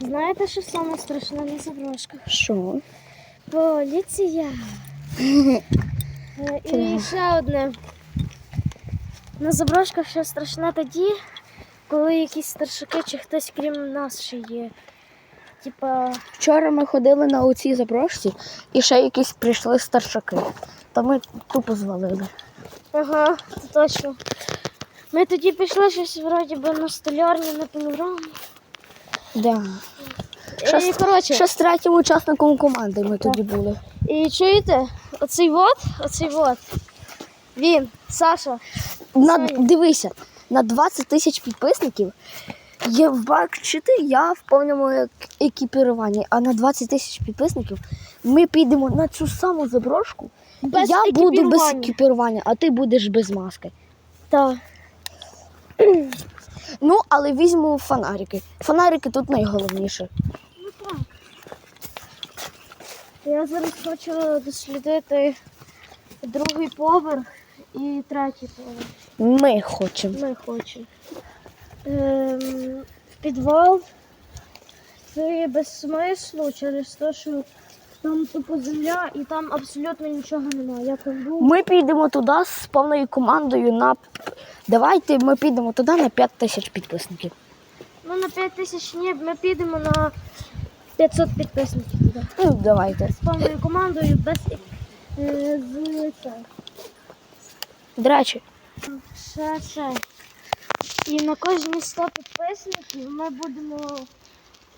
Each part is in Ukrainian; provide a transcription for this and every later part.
Знаєте, що саме страшне на заброшках? Що? Поліція. Е, І ще одне. На заброшках ще страшне тоді, коли якісь старшаки чи хтось крім нас ще є. Типа, Вчора ми ходили на оцій заброшці і ще якісь прийшли старшаки. То ми тупо звалили. ага, це точно. Ми тоді пішли щось вроді би на столярню, на панораму. Да. І, Ще, з- коротше, ще з третім учасником команди ми тоді були. і чуєте, оцей вот, оцей вот, він, Саша, На, дивися, на 20 тисяч підписників є в бакчити я в повному ек- екіпіруванні, а на 20 тисяч підписників ми підемо на цю саму заброшку. без я буду без екіпірування. екіпірування, а ти будеш без маски. Так. Ну, але візьму фонарики. Фонарики тут найголовніше. Ну так. Я зараз хочу дослідити другий поверх і третій поверх. Ми хочемо. Ми хочемо. Ем, в підвал це є без смислу через те, що там тупо земля і там абсолютно нічого немає. Я. Ми підемо туди з повною командою на. Давайте ми підемо туди на 5 тисяч підписників. Ну на 5 тисяч ні, ми підемо на 500 підписників туди. Ну, давайте. З повною командою без е, з це. До речі, Ще, ще. І на кожні 100 підписників ми будемо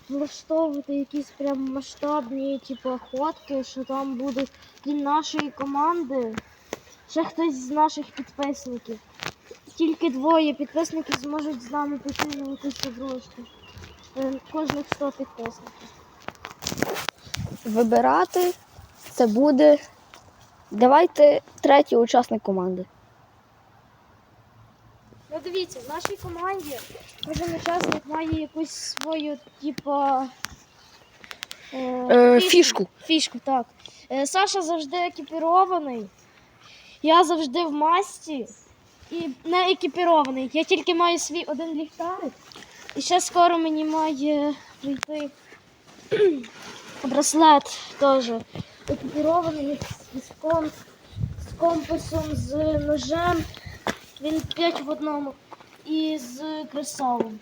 влаштовувати якісь прям масштабні типу, охотки, що там будуть крім нашої команди. Ще хтось з наших підписників. Тільки двоє підписників зможуть з нами піти на якусь. Е, Кожних 100 підписників. вибирати це буде. Давайте третій учасник команди. Ну дивіться, в нашій команді кожен учасник має якусь свою, типу. Е, фішку. Фішку, так. Е, Саша завжди екіпірований. Я завжди в масці і не екіпірований. Я тільки маю свій один ліхтарик. І ще скоро мені має прийти браслет теж екіпірований з, з, ком- з компасом, з ножем. Він п'ять в одному. І з кресалом.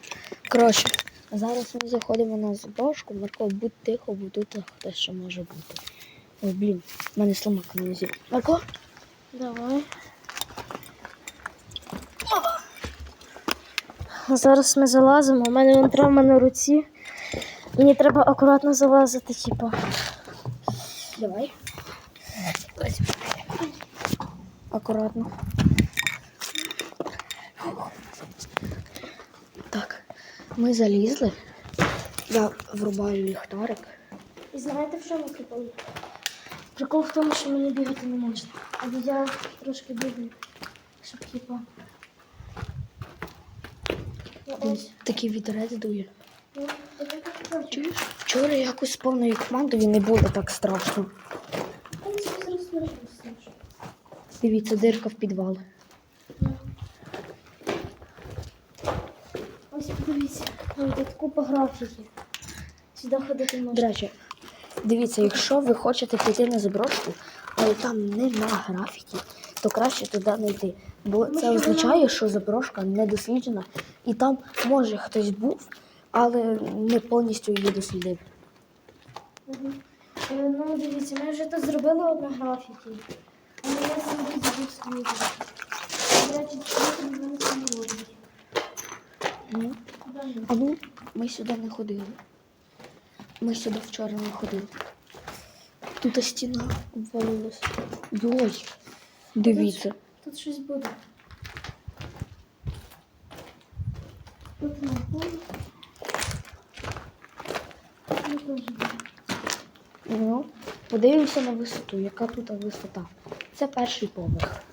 Коротше, зараз ми заходимо на заброшку. Марко, будь тихо, бо тут хтось ще може бути. Ой, блін, в мене сломак на нозі. Марко? Давай. Зараз ми залазимо. У мене вон травма на руці. Мені треба акуратно залазити, типу. Давай. Акуратно. Так, ми залізли. Я врубаю ліхтарик. І знаєте, в чому прикол? Прикол в тому, що мені бігати не можна. Але я трошки бігаю, щоб типу. Ну. Такий вітерець дує. Ну. Чуєш? Вчора якось з повною командою не було так страшно. Дивіться, дирка в підвал. Ось подивіться, ой, графіків. Сюди ходити До речі, дивіться, якщо ви хочете піти на заброшку, але там нема графіки, то краще туди не йти. Бо це означає, що заброшка не досліджена, і там може хтось був, але не повністю її дослідив. Е, Ну, дивіться, ми вже тут зробили одне графіті. Але я забув свої графіті. До речі, це не не роблять. Ну, Куди ми? а ну, ми сюди не ходили. Ми сюди вчора не ходили. Тут стіна обвалилась. Йой, дивіться. Тут щось буде. Тут. Тут буде. Ну, подивимося на висоту. Яка тут висота? Це перший поверх.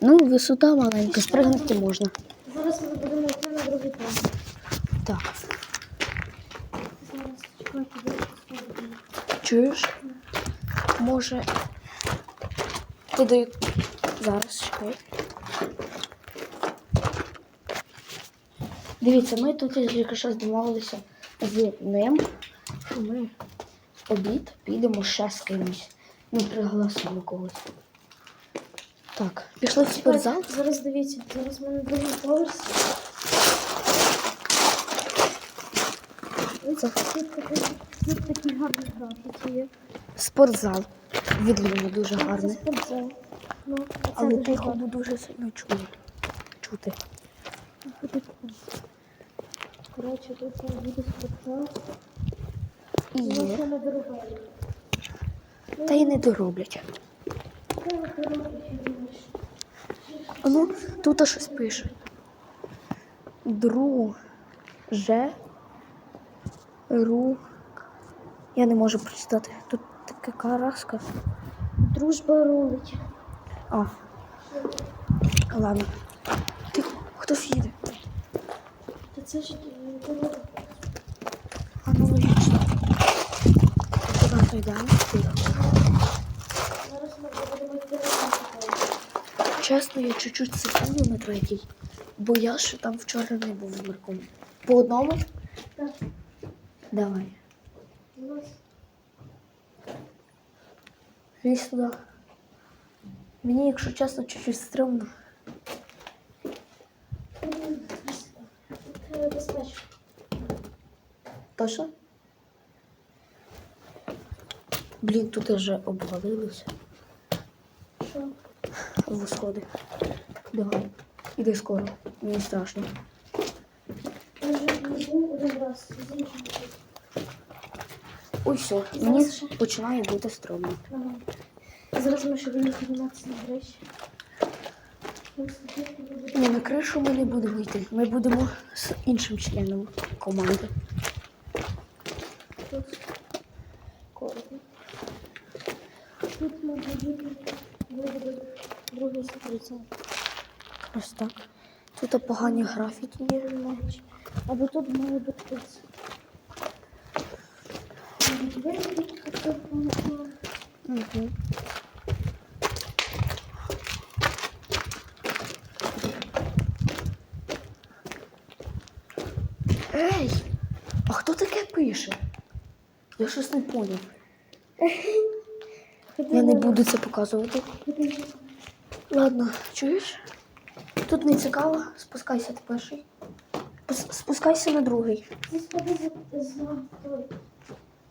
Ну, висота маленька, спригнути можна. Зараз ми будемо йти на другий план. Так. Чуєш? Може. Туди. Зараз чекай. Дивіться, ми тут тільки що домовилися з ним, що ми в обід підемо ще з кимось. Ми пригласимо когось. Так, пішли в спортзал. Зараз дивіться, зараз ми на другому поверсі. Це Тут, такі- гарні графіки є. спортзал. Відліно дуже гарний. спортзал. Ну, це Але дуже тихо, гарно. бо дуже сильно чую. Чути. Коротше, тут буде спортзал. І є. ще не. Та й не дороблять. Що. А ну, тут щось пише. Дру. Ру. Я не можу прочитати. Тут така караска. Дружба рулить. А. Ладно. Тихо, хтось їде. Та це ж дорога. А ну логічно. Куди то йдемо? Тихо. Зараз ми будемо Чесно, я чуть-чуть сипаю на третій, бо я ще там вчора не був з Марком. По одному? Так, Давай. Лізь туди. Мені, якщо чесно, чуть-чуть безпечно. Точно? Блін, тут вже обвалилося. Що? в сходи. Давай. Іди скоро. Мені страшно. Я вже один раз. Іншим. Мені починає бути стрьомно. Зараз ми ще виїхали на речі. Ні, на кришу ми не будемо йти. Ми будемо з іншим членом команди. Тут ми будемо другий спортзал. Ось так. Тут погані графіті є. Або тут має бути. Угу. Ей! А хто таке пише? Я щось не поняв. Я не буду це показувати. Ладно, чуєш? Тут не цікаво, спускайся ти перший. Спускайся на другий.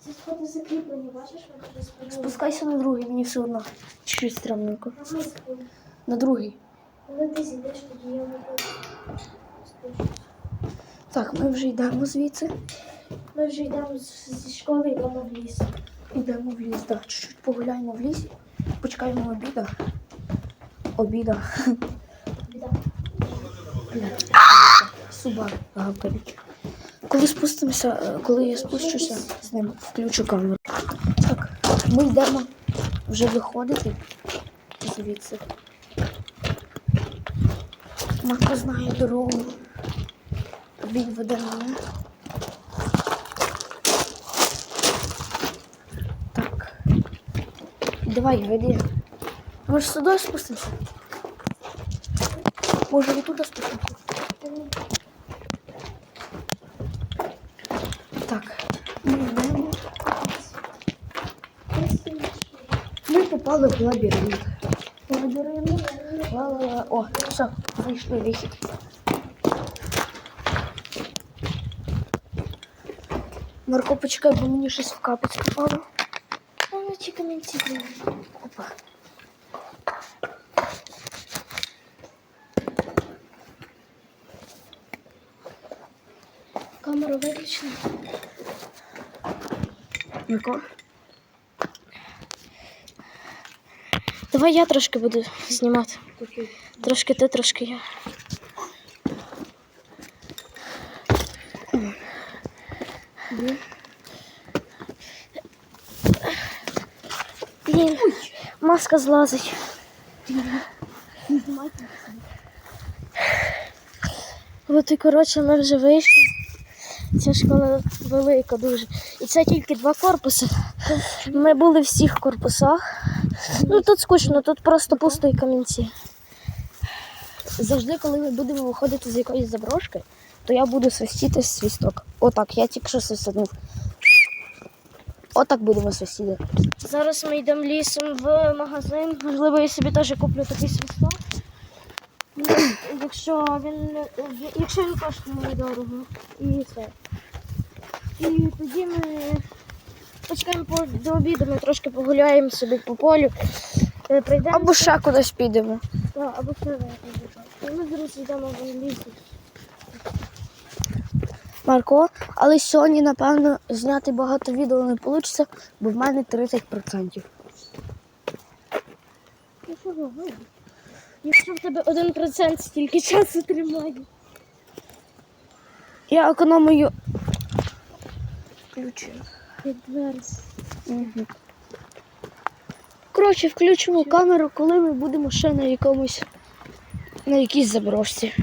Ці сходи закріплені, бачиш, ми туди спинили. Спускайся на другий, мені все одно. Чуть стрімненько. На другий. Але ти зійдеш, тоді я буду. Так, ми вже йдемо звідси. Ми вже йдемо зі школи, йдемо в ліс. Йдемо в ліс, так. Чуть-чуть погуляємо в лісі. Почекаємо обіда. Обіда. Біда. Блядь. Суба гавкають. Коли спустимося, е, коли я спущуся з ним, включу камеру. Так, ми йдемо вже виходити звідси. Марко знає дорогу. Він веде мене. Так. Давай, веди. Може сюди спустимося? Може і туди спустимося? попали в лабіринт. Лабіринт. Ла-ла-ла. О, все, знайшли вихід. Марко, почекай, бо мені щось в капець попало. А на ці камінці були. Опа. Камера виключена. Марко? Давай я трошки буду знімати. Трошки ти, трошки я. Блін, маска злазить. От і коротше ми вже вийшли. Ця школа велика дуже. І це тільки два корпуси. Ми були в всіх корпусах. Ну тут скучно, тут просто пусто і камінці. Завжди, коли ми будемо виходити з якоїсь заброшки, то я буду свистіти свісток. Отак, я тільки що свистнув. Отак будемо свистіти. Зараз ми йдемо лісом в магазин. Можливо, я собі теж куплю такий свисток. Ну, Якщо він не- якщо він коштує недорого. І все. І тоді ми почекаємо до обіду, ми трошки погуляємо собі по полю. Е, Прийдемо. Або ще кудись підемо. Так, або ще І ми зараз йдемо в лісі. Марко, але сьогодні, напевно, зняти багато відео не вийде, бо в мене 30%. Ну що? Якщо в тебе один процент стільки часу тримає. Я економую ключі. Коротше, включимо камеру, коли ми будемо ще на якомусь на якійсь заброшці.